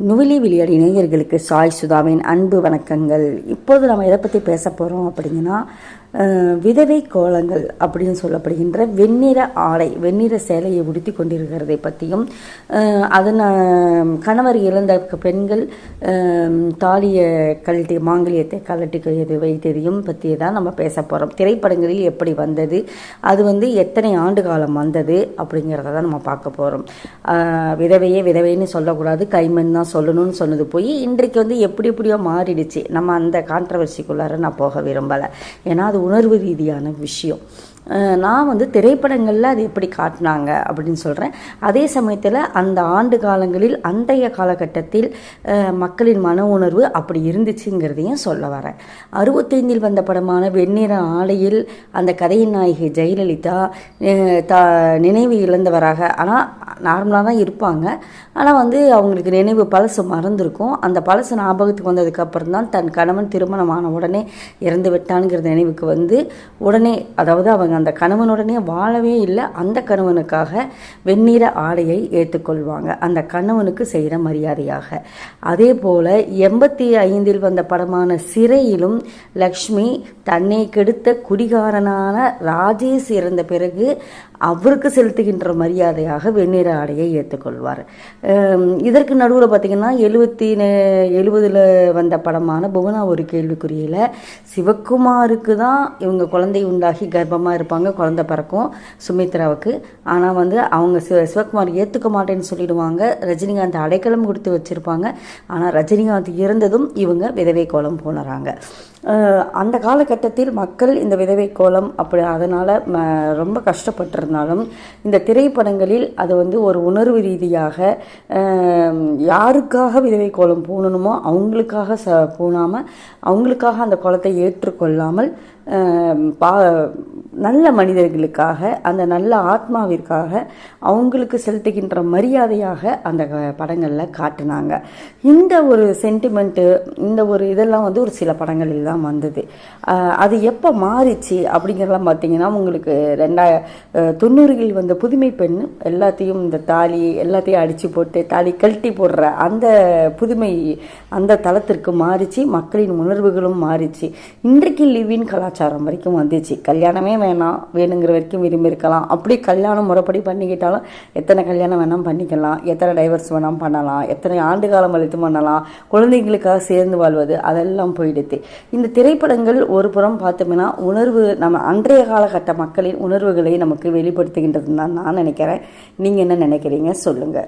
நுவிலி விளையாடி இளைஞர்களுக்கு சாய் சுதாவின் அன்பு வணக்கங்கள். இப்போது நம்ம எதை பற்றி பேச போகிறோம் அப்படிங்கன்னா விதவை கோலங்கள் அப்படின்னு சொல்லப்படுகின்ற வெண்ணிற ஆடை வெண்ணிற சேலையை உடுத்தி கொண்டிருக்கிறதை பற்றியும் அதன் கணவர் இழந்த பெண்கள் தாலியை கழட்டி மாங்கல்யத்தை கழட்டி வைத்ததையும் பற்றி தான் நம்ம பேச போகிறோம் திரைப்படங்களில் எப்படி வந்தது அது வந்து எத்தனை ஆண்டு காலம் வந்தது அப்படிங்கிறத தான் நம்ம பார்க்க போகிறோம் விதவையே விதவைன்னு சொல்லக்கூடாது கைமண் தான் சொல்லணும்னு சொன்னது போய் இன்றைக்கு வந்து எப்படி எப்படியோ மாறிடுச்சு. நம்ம அந்த கான்ட்ரவர்சிக்குள்ளார நான் போக விரும்பலை. ஏன்னா அது உணர்வு ரீதியான விஷயம். நான் வந்து திரைப்படங்களில் அது எப்படி காட்டினாங்க அப்படின்னு சொல்கிறேன் அதே சமயத்தில் அந்த ஆண்டு காலங்களில் அந்தைய காலகட்டத்தில் மக்களின் மன உணர்வு அப்படி இருந்துச்சுங்கிறதையும் சொல்ல வரேன். அறுபத்தைந்தில் வந்த படமான வெண்ணிற ஆலையில் அந்த கதையின் நாயகி ஜெயலலிதா த நினைவு இழந்தவராக. ஆனால் நார்மலாக தான் இருப்பாங்க. ஆனால் வந்து அவங்களுக்கு நினைவு பழசு மறந்துருக்கும். அந்த பழசு ஞாபகத்துக்கு வந்ததுக்கப்புறம் தான் தன் கணவன் திருமணமான உடனே இறந்து விட்டானுங்கிற நினைவுக்கு வந்து உடனே அதாவது அவங்க அந்த கணவனுடனே வாழவே இல்லை. அந்த கணவனுக்காக வெண்ணிற ஆடையை ஏற்றுக்கொள்வாங்க. அந்த கணவனுக்கு செய்கிற மரியாதையாக. அதே போல் எண்பத்தி ஐந்தில் வந்த படமான சிறையிலும் லக்ஷ்மி தன்னை கெடுத்த குடிகாரனான ராஜேஷ் இறந்த பிறகு அவருக்கு செலுத்துகின்ற மரியாதையாக வெண்ணிற ஆடையை ஏற்றுக்கொள்வார். இதற்கு நடுவில் பார்த்திங்கன்னா எழுபத்தி எழுபதில் வந்த படமான புவனா ஒரு கேள்விக்குறியில் சிவகுமாருக்கு தான் இவங்க குழந்தை உண்டாகி கர்ப்பமாக இருப்பாங்க குழந்தை பிறக்கும் சுமித்ராவுக்கு. ஆனால் வந்து அவங்க சிவ சிவகுமார் ஏற்றுக்க மாட்டேன்னு சொல்லிடுவாங்க. ரஜினிகாந்த் அடைக்கலம் கொடுத்து வச்சுருப்பாங்க. ஆனால் ரஜினிகாந்த் இறந்ததும் இவங்க விதவை கோலம் போனறாங்க அந்த காலகட்டத்தில் மக்கள் இந்த விதவை கோலம் அப்படி அதனால் ரொம்ப இருந்தாலும் இந்த திரைப்படங்களில் அது வந்து ஒரு உணர்வு ரீதியாக யாருக்காக விதவை கோலம் பூணணுமோ அவங்களுக்காக ச பூணாமல் அவங்களுக்காக அந்த கோலத்தை ஏற்றுக்கொள்ளாமல் பா நல்ல மனிதர்களுக்காக அந்த நல்ல ஆத்மாவிற்காக அவங்களுக்கு செலுத்துகின்ற மரியாதையாக அந்த படங்களில் காட்டினாங்க. இந்த ஒரு சென்டிமெண்ட்டு இந்த ஒரு இதெல்லாம் வந்து ஒரு சில படங்களில் தான் வந்தது. அது எப்போ மாறிச்சு அப்படிங்கிறதெல்லாம் பார்த்தீங்கன்னா உங்களுக்கு ரெண்டாய தொண்ணூறுகளில் வந்த புதுமை பெண் எல்லாத்தையும் இந்த தாலி எல்லாத்தையும் அடித்து போட்டு தாலி கழட்டி போடுற அந்த புதுமை அந்த தளத்திற்கு மாறிச்சு. மக்களின் உணர்வுகளும் மாறிச்சு. இன்றைக்கு லிவின் கலாச்சாரம் வரைக்கும் வந்துச்சு. கல்யாணமே வேணாம் வேணுங்கிற வரைக்கும் விரும்பி இருக்கலாம் அப்படி கல்யாணம் முறைப்படி பண்ணிக்கிட்டாலும் எத்தனை கல்யாணம் வேணாம் பண்ணிக்கலாம். எத்தனை டைவர்ஸ் வேணாம் பண்ணலாம். எத்தனை ஆண்டு காலம் கழித்து பண்ணலாம். குழந்தைங்களுக்காக சேர்ந்து வாழ்வது அதெல்லாம் போயிடுது. இந்த திரைப்படங்கள் ஒரு புறம் பார்த்தோம்னா உணர்வு நம்ம அன்றைய காலகட்ட மக்களின் உணர்வுகளை நமக்கு வெளிப்படுத்துகின்றதுன்னு தான் நான் நினைக்கிறேன். நீங்கள் என்ன நினைக்கிறீங்க? சொல்லுங்கள்